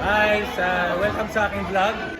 Hi, sa welcome sa aking vlog.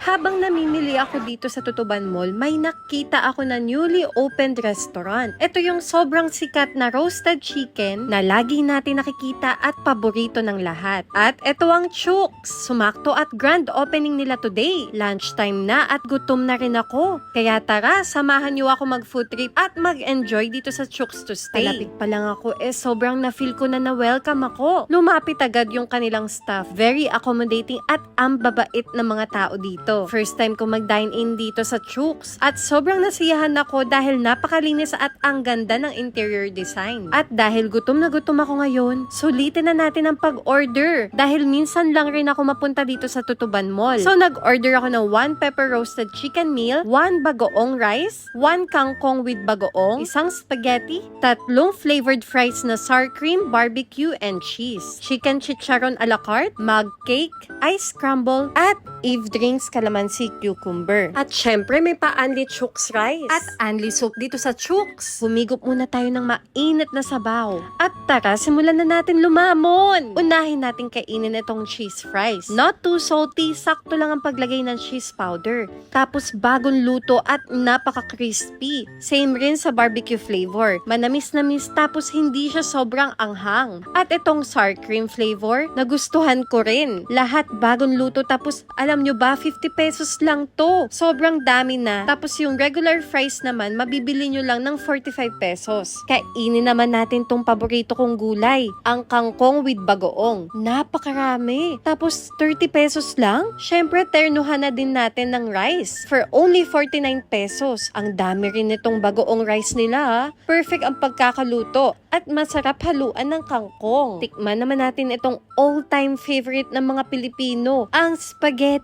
Habang namimili ako dito sa Tutuban Mall, may nakita ako na newly opened restaurant. Ito yung sobrang sikat na roasted chicken na lagi natin nakikita at paborito ng lahat. At ito ang Chooks. Sumakto at grand opening nila today. Lunchtime na at gutom na rin ako. Kaya tara, samahan niyo ako mag food trip at mag-enjoy dito sa Chooks to stay. Palapit pa lang ako eh sobrang na-feel ko na na-welcome ako. Lumapit agad yung kanilang staff. Very accommodating at ang babait ng mga tao dito. First time ko mag-dine in dito sa Chooks at sobrang nasiyahan ako dahil napakalinis at ang ganda ng interior design. At dahil gutom na gutom ako ngayon, sulitin na natin ang pag-order dahil minsan lang rin ako mapunta dito sa Tutuban Mall. So nag-order ako ng one pepper roasted chicken meal, one bagoong rice, one kangkong with bagoong, isang spaghetti, tatlong flavored fries na sour cream, barbecue, and cheese, chicken chicharon a la carte, mug cake, ice crumble, at Eve drinks calamansi cucumber. At syempre may pa-anli chooks rice. At anli soup dito sa chooks. Humigop muna tayo ng mainit na sabaw. At tara, simulan na natin lumamon. Unahin natin kainin itong cheese fries. Not too salty, sakto lang ang paglagay ng cheese powder. Tapos bagong luto at napaka-crispy. Same rin sa barbecue flavor. Manamis-namis tapos hindi siya sobrang anghang. At itong sour cream flavor, nagustuhan ko rin. Lahat bagong luto tapos alam nyo ba, 50 pesos lang to. Sobrang dami na. Tapos yung regular fries naman, mabibili nyo lang ng 45 pesos. Kainin naman natin tong paborito kong gulay, ang kangkong with bagoong. Napakarami. Tapos 30 pesos lang? Syempre, ternuhan na din natin ng rice for only 49 pesos. Ang dami rin nitong bagoong rice nila. Perfect ang pagkakaluto at masarap haluan ng kangkong. Tikman naman natin itong all-time favorite ng mga Pilipino, ang spaghetti.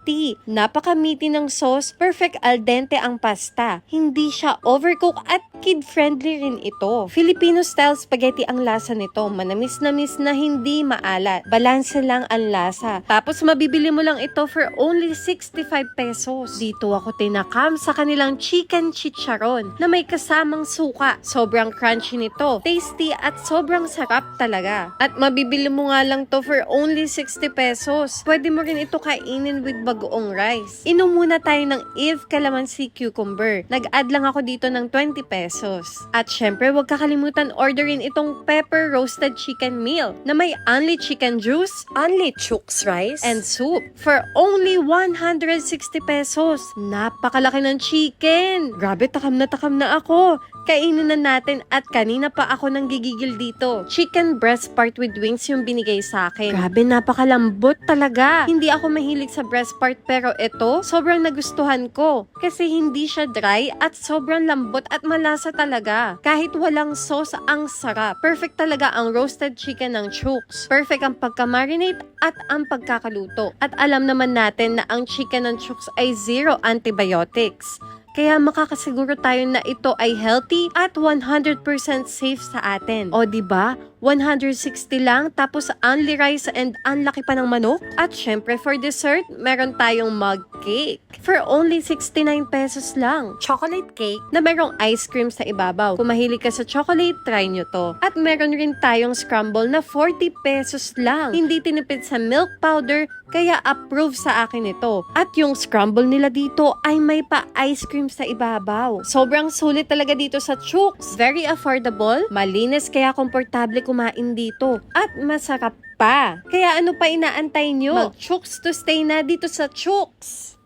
Napakamiti ng sauce, perfect al dente ang pasta. Hindi siya overcook at kid-friendly rin ito. Filipino-style spaghetti ang lasa nito. Manamis-namis na hindi maalat. Balanse lang ang lasa. Tapos mabibili mo lang ito for only 65 pesos. Dito ako tinakam sa kanilang chicken chicharon na may kasamang suka. Sobrang crunchy nito. Tasty at sobrang sarap talaga. At mabibili mo nga lang to for only 60 pesos. Pwede mo rin ito kainin with bagoong rice. Inom muna tayo ng Eve Calamansi Cucumber. Nag-add lang ako dito ng 20 pesos. At syempre, huwag kakalimutan orderin itong pepper roasted chicken meal na may only chicken juice, only chooks rice, and soup for only 160 pesos. Napakalaki ng chicken. Grabe, takam na takam na ako. Kainin na natin at kanina pa ako nang gigigil dito. Chicken breast part with wings yung binigay sa akin. Grabe, napakalambot talaga. Hindi ako mahilig sa breast part pero ito, sobrang nagustuhan ko. Kasi hindi siya dry at sobrang lambot at malasa talaga. Kahit walang sauce, ang sarap. Perfect talaga ang roasted chicken ng Chooks. Perfect ang pagka-marinate at ang pagkakaluto. At alam naman natin na ang chicken ng Chooks ay zero antibiotics. Kaya makakasiguro tayo na ito ay healthy at 100% safe sa atin. O di ba? 160 lang tapos only rice and unlaki pa ng manok. At syempre for dessert, meron tayong mug cake. For only 69 pesos lang. Chocolate cake na merong ice cream sa ibabaw. Kung mahilig ka sa chocolate, try nyo to. At meron rin tayong scramble na 40 pesos lang. Hindi tinipid sa milk powder, kaya approve sa akin ito. At yung scramble nila dito ay may pa ice cream sa ibabaw. Sobrang sulit talaga dito sa Chooks. Very affordable, malinis kaya komportable kumain dito. At masarap pa. Kaya ano pa inaantay nyo? Mag-Chooks to stay na dito sa Chooks.